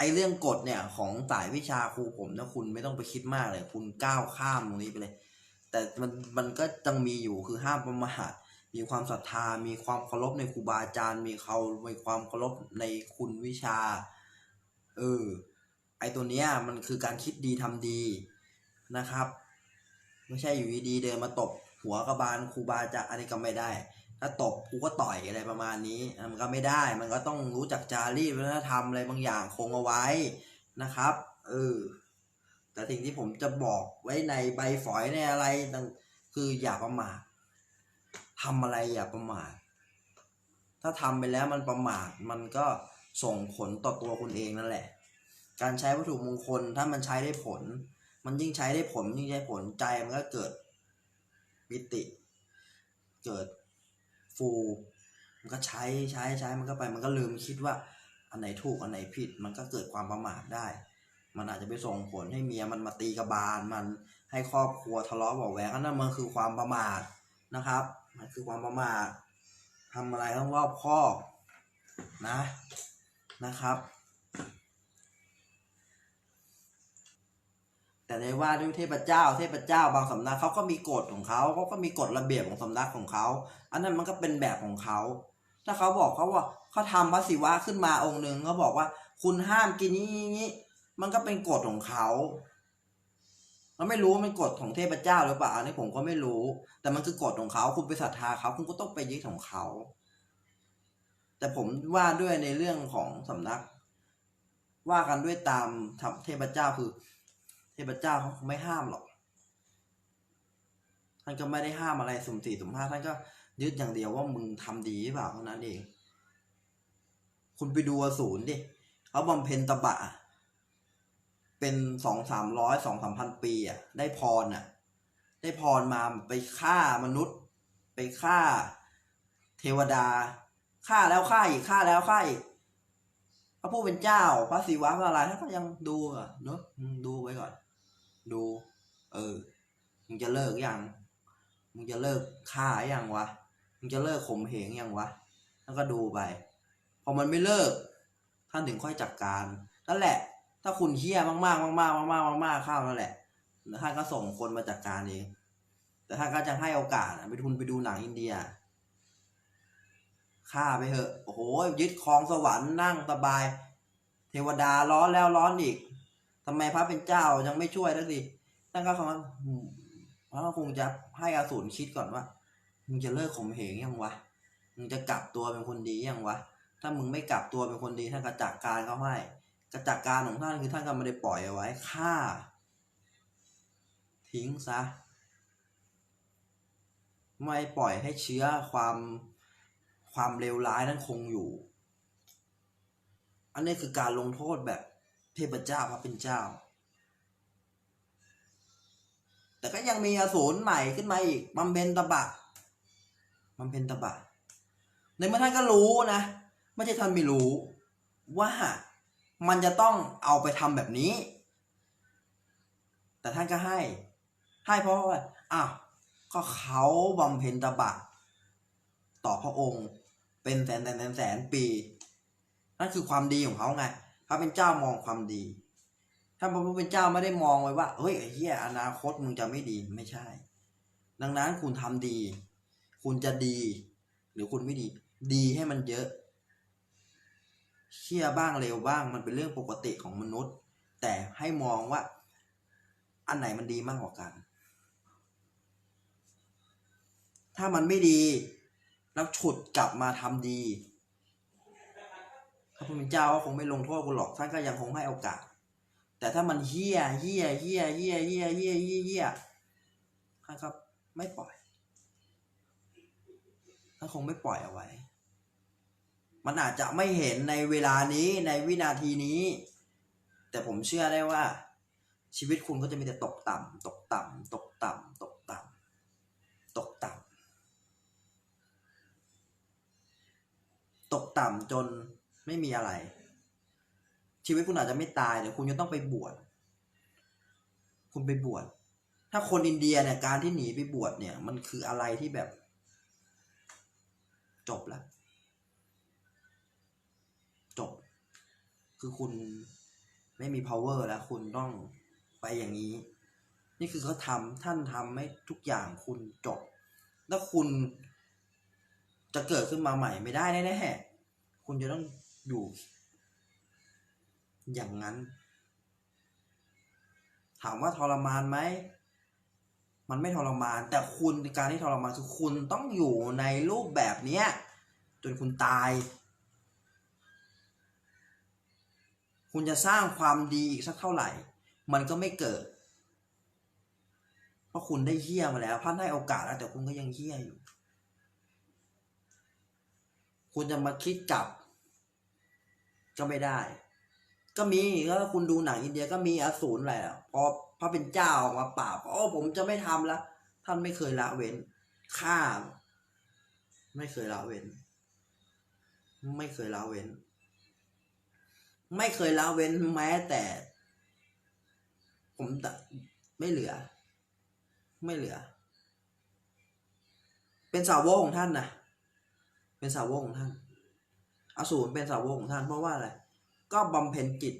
ไอเรื่องกฎเนี่ยของสายวิชาครูผมนะคุณไม่ต้องไปคิดมากเลย คุณก้าวข้ามตรงนี้ไปเลย แต่มันมันก็ต้องมีอยู่คือห้ามประมาทมีความศรัทธา มีความเคารพในครูบาอาจารย์ มีเขามีความเคารพในคุณวิชา เออ ไอตัวเนี้ยมันคือการคิดดีทำดีนะครับ ไม่ใช่อยู่ดีๆเดินมาตบหัวกระบาลครูบาอาจารย์อันนี้ก็ไม่ได้ ถ้าตบกูก็ต่อยอะไรประมาณนี้ มันก็ไม่ได้ มันก็ต้องรู้จักจารีตวัฒนธรรมอะไรบางอย่างคงเอาไว้นะครับ เออ แต่สิ่งที่ผมจะบอกไว้ในใบฝอยในอะไรต่างคืออย่าประมาททำอะไรอย่าประมาท ถ้าทำไปแล้วมันประมาท มันก็ส่งผลต่อตัวคุณเองนั่นแหละ การใช้วัตถุมงคลถ้ามันใช้ได้ผล มันยิ่งใช้ได้ผลยิ่งใช้ผลใจมันก็เกิดปิติ เกิด ฟูมันก็ใช้ใช้ใช้มันก็ไป มันก็ลืมคิดว่า อันไหนถูกอันไหนผิด มันก็เกิดความประมาทได้ มันอาจจะไปส่งผลให้เมียมันมาตีกระบาลมันให้ครอบครัวทะเลาะเบาแหวงอันนั้นมันคือความประมาทนะครับ มันคือความประมาททำอะไรต้องรอบคอบนะนะครับ แต่ในว่าด้วยเทพเจ้า เทพเจ้าบางสำนักเขาก็มีกฎของเขาเขาก็มีกฎระเบียบของสำนักของเขาอันนั้นมันก็เป็นแบบของเขาถ้าเขาบอกเขาว่าเขาทำพระศิวะขึ้นมาองค์หนึ่งเขาบอกว่า คุณห้ามกินนี้นี้มันก็เป็นกฎของเขาเราไม่รู้ว่ามันกฎของเทพเจ้าหรือเปล่าอันนี้ผมก็ไม่รู้ แต่มันคือกฎของเขาคุณไปศรัทธาเขาคุณก็ต้องไปยึดของเขาแต่ผมว่าด้วยในเรื่องของสำนัก ว่ากันด้วยตามเทพเจ้าคือ พเจ้าเขาไม่ห้ามหรอก ท่านก็ไม่ได้ห้ามอะไรสุ่มสี่สุ่มห้าท่านก็ยึดอย่างเดียวว่ามึงทำดีหรือเปล่าเท่านั้นเอง คุณไปดูอสูรดิเขาบำเพ็ญตบะ เป็นสองสามร้อยสองสามพันปีอะ ได้พรอะ ได้พรมาไปฆ่ามนุษย์ ไปฆ่า เทวดาฆ่าแล้วฆ่าอีกฆ่าแล้วฆ่าอีกพระผู้เป็นเจ้า พระศิวะพระอะไรท่านก็ยังดูอะเนอะดูไว้ก่อน ดู เออ มึงจะเลิกยัง มึงจะเลิกฆ่ายังวะ มึงจะเลิกข่มเหงยังวะ แล้วก็ดูไป พอมันไม่เลิก ท่านถึงค่อยจัดการนั่นแหละ ถ้าคุณเฮี้ยมากๆมากๆมากๆมากๆมากๆเข้านั่นแหละแล้วท่านก็ส่งคนมาจัดการเอง แต่ท่านก็จะให้โอกาสไปทุนไปดูหนังอินเดียฆ่าไปเถอะ โอ้โห ยึดครองสวรรค์นั่งสบาย เทวดาร้อนแล้วร้อนอีก ทำไมพระเป็นเจ้ายังไม่ช่วยแล้วสิตั้งก็คำว่าอืมพระคงจะให้อาสูรคิดก่อนว่า มึงจะเลิกข่มเหงยังวะ มึงจะกลับตัวเป็นคนดียังวะ ถ้ามึงไม่กลับตัวเป็นคนดีท่านก็จัดการเขาให้กระจัดการของท่านคือท่านก็ไม่ได้ปล่อยเอาไว้ฆ่า ทิ้งซะ ไม่ปล่อยให้เชื้อความความเลวร้ายนั้นคงอยู่ อันนี้คือการลงโทษแบบ เทพเจ้าพระเป็นเจ้า แต่ก็ยังมีอสูรใหม่ขึ้นมาอีกบำเพ็ญตบะบำเพ็ญตบะในเมื่อท่านก็รู้นะไม่ใช่ท่านไม่รู้ ว่ามันจะต้องเอาไปทำแบบนี้ แต่ท่านก็ให้ ให้เพราะว่าอ้าวก็เขาบำเพ็ญตบะต่อพระองค์เป็นแสนแสนแสนแสนปี นั่นคือความดีของเขาไง พระเป็นเจ้ามองความดี ถ้าพระผู้เป็นเจ้าไม่ได้มองไว้ว่าเฮ้ยไอ้เหี้ยอนาคตมึงจะไม่ดีไม่ใช่ ดังนั้นคุณทำดี คุณจะดี หรือคุณไม่ดี ดีให้มันเยอะเชื่อบ้างเร็วบ้างมันเป็นเรื่องปกติของมนุษย์ แต่ให้มองว่า อันไหนมันดีมากกว่ากัน ถ้ามันไม่ดี แล้วฉุดกลับมาทำดี ระผู้เป็นเจ้าก็คงไม่ลงโทษคุณหรอกท่านก็ยังคงให้โอกาส แต่ถ้ามันเฮี้ยเฮี้ยเฮี้ยเฮี้ยเฮี้ยเฮี้ยเฮี้ยเฮี้ยท่านก็ไม่ปล่อยท่านคงไม่ปล่อยเอาไว้ มันอาจจะไม่เห็นในเวลานี้ในวินาทีนี้ แต่ผมเชื่อได้ว่า ชีวิตคุณก็จะมีแต่ตกต่ำตกต่ำตกต่ำตกต่ำตกต่ำตกต่ำจน ไม่มีอะไร ชีวิตคุณอาจจะไม่ตายแต่คุณจะต้องไปบวชคุณไปบวชถ้าคนอินเดียเนี่ยการที่หนีไปบวชเนี่ย มันคืออะไรที่แบบ จบแล้วจบ คือคุณไม่มี power แล้ว คุณต้องไปอย่างนี้ นี่คือเขาทำท่านทำให้ทุกอย่างคุณจบ แล้วคุณจะเกิดขึ้นมาใหม่ไม่ได้แน่ๆคุณจะต้อง อยู่ อย่างนั้น ถามว่าทรมานไหม มันไม่ทรมาน แต่คุณการที่ทรมานคือคุณต้องอยู่ในรูปแบบเนี้ยจนคุณตาย คุณจะสร้างความดีอีกสักเท่าไหร่ มันก็ไม่เกิด เพราะคุณได้เฮี้ยมาแล้วพันให้โอกาสแล้ว แต่คุณก็ยังเฮี้ยอยู่ คุณจะมาคิดกลับ ก็ไม่ได้ ก็มีก็คุณดูหนังอินเดียก็มีอสูรอะไรอะพอพระเป็นเจ้าออกมาปราบโอ้ผมจะไม่ทำแล้วท่านไม่เคยละเว้นฆ่า ไม่เคยละเว้น ไม่เคยละเว้น ไม่เคยละเว้นแม้แต่ ผมแต่ไม่เหลือ ไม่เหลือ เป็นสาวกของท่านนะเป็นสาวกของท่าน อสูรเป็นสาวกของท่านเพราะว่าอะไรก็บำเพ็ญจิต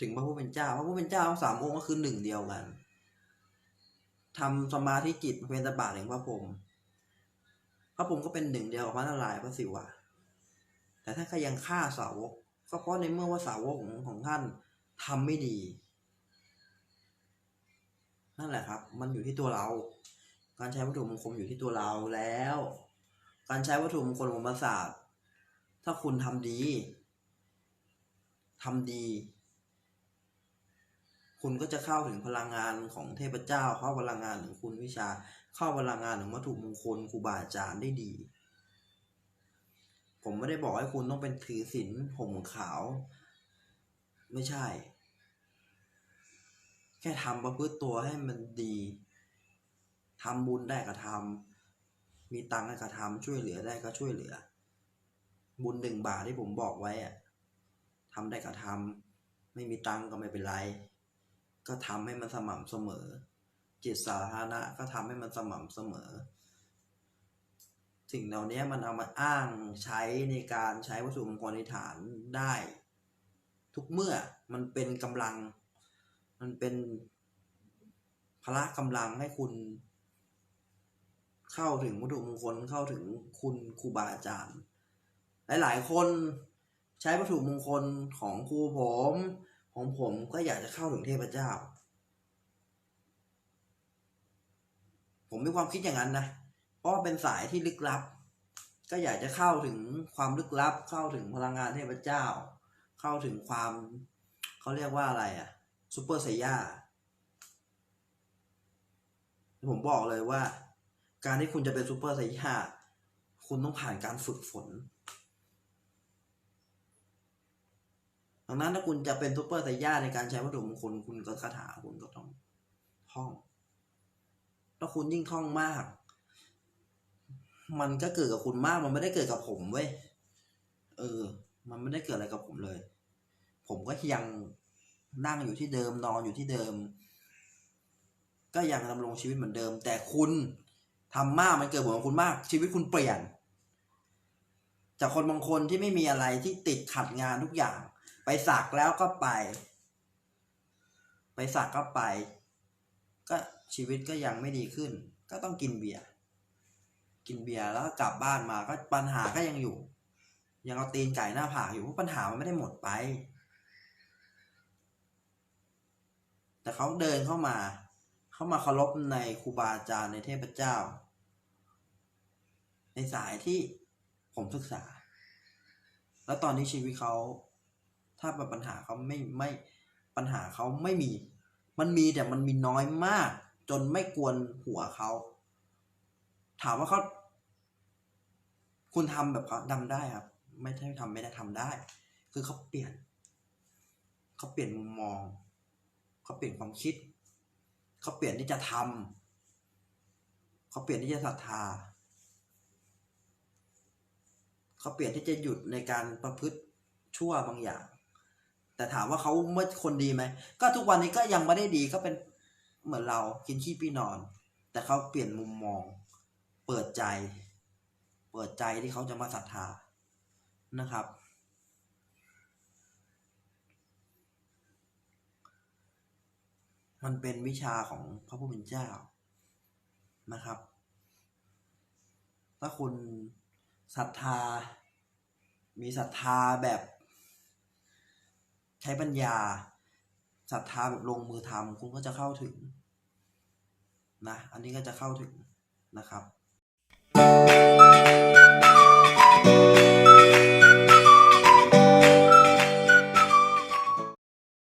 ถึงพระผู้เป็นเจ้าพระผู้เป็นเจ้าสามองค์ก็คือหนึ่งเดียวกันทำสมาธิจิตเป็นตบะถึงพระพรหมพระพรหมก็เป็นหนึ่งเดียวกับพระนารายณ์พระศิวะแต่ท่านก็ยังฆ่าสาวก ก็เพราะในเมื่อว่าสาวกของของท่านทำไม่ดี นั่นแหละครับ มันอยู่ที่ตัวเรา การใช้วัตถุมงคลอยู่ที่ตัวเราแล้ว การใช้วัตถุมงคลของประสาท ถ้าคุณทำดีทำดี คุณก็จะเข้าถึงพลังงานของเทพเจ้า เข้าพลังงานของคุณวิชา เข้าพลังงานของวัตถุมงคลครูบาอาจารย์ได้ดี ผมไม่ได้บอกให้คุณต้องเป็นถือศีลห่มขาว ไม่ใช่ แค่ทำประพฤติตัวให้มันดีทำบุญได้ก็ทำ มีตังค์ก็ทำช่วยเหลือได้ก็ช่วยเหลือ บุญหนึ่งบาทที่ผมบอกไว้อะทำได้ก็ทำไม่มีตังค์ก็ไม่เป็นไร ก็ทำให้มันสม่ำเสมอ จิตสาธารณะก็ทำให้มันสม่ำเสมอ สิ่งเหล่านี้มันเอามาอ้างใช้ในการใช้วัตถุมงคลในฐานได้ ทุกเมื่อมันเป็นกำลัง มันเป็นพละกำลังให้คุณ เข้าถึงวัตถุมงคลเข้าถึงคุณครูบาอาจารย์ หลายๆ คนใช้วัตถุมงคลของครูผมของผมก็อยากจะเข้าถึงเทพเจ้า ผมมีความคิดอย่างนั้นนะเพราะเป็นสายที่ลึกลับ ก็อยากจะเข้าถึงความลึกลับ เข้าถึงพลังงานเทพเจ้า เข้าถึงความเขาเรียกว่าอะไรอะซูเปอร์ไซย่าผมบอกเลยว่า การที่คุณจะเป็นซูเปอร์ไซย่าคุณต้องผ่านการฝึกฝนดังนั้นถ้าคุณจะเป็นซูเปอร์ไซย่าในการใช้วัตถุมงคลคุณก็คาถาคุณก็ต้องท่อง ถ้าคุณยิ่งท่องมาก มันก็เกิดกับคุณมาก มันไม่ได้เกิดกับผมเว้ย เออ มันไม่ได้เกิดอะไรกับผมเลย ผมก็ยังนั่งอยู่ที่เดิมนอนอยู่ที่เดิม ก็ยังดำรงชีวิตเหมือนเดิม แต่คุณ ทำมากมันเกิดผลกับคุณมาก ชีวิตคุณเปลี่ยน จากคนบางคนที่ไม่มีอะไรที่ติดขัดงานทุกอย่าง ไปสักแล้วก็ไป ไปสักก็ไป ก็ชีวิตก็ยังไม่ดีขึ้น ก็ต้องกินเบียร์กินเบียร์แล้วก็กลับบ้านมาก็ปัญหาก็ยังอยู่ ยังเอาตีนไก่หน้าผากอยู่เพราะปัญหามันไม่ได้หมดไป แต่เขาเดินเข้ามา เข้ามาเคารพในครูบาอาจารย์ในเทพเจ้า ในสายที่ผมศึกษา แล้วตอนนี้ชีวิตเขา ถ้าปัญหาเขาไม่ไม่ปัญหาเขาไม่มี มันมีแต่มันมีน้อยมาก จนไม่กวนหัวเขา ถามว่าเขาคุณทำแบบเขาทำได้ครับ ไม่ใช่ทำไม่ได้ทำได้ คือเขาเปลี่ยน เขาเปลี่ยนมุมมอง เขาเปลี่ยนความคิด เขาเปลี่ยนที่จะทำเขาเปลี่ยนที่จะศรัทธา เขาเปลี่ยนที่จะหยุดในการประพฤติชั่วบางอย่าง แต่ถามว่าเขาเมื่อคนดีไหม ก็ทุกวันนี้ก็ยังไม่ได้ดีก็เป็นเหมือนเรากินขี้พี่นอน แต่เขาเปลี่ยนมุมมอง เปิดใจ เปิดใจที่เขาจะมาศรัทธานะครับมันเป็นวิชาของพระผู้เป็นเจ้านะครับ ถ้าคุณ ศรัทธา มีศรัทธาแบบ ใช้ปัญญาศรัทธาแบบลงมือทำคุณก็จะเข้าถึงนะอันนี้ก็จะเข้าถึงนะครับ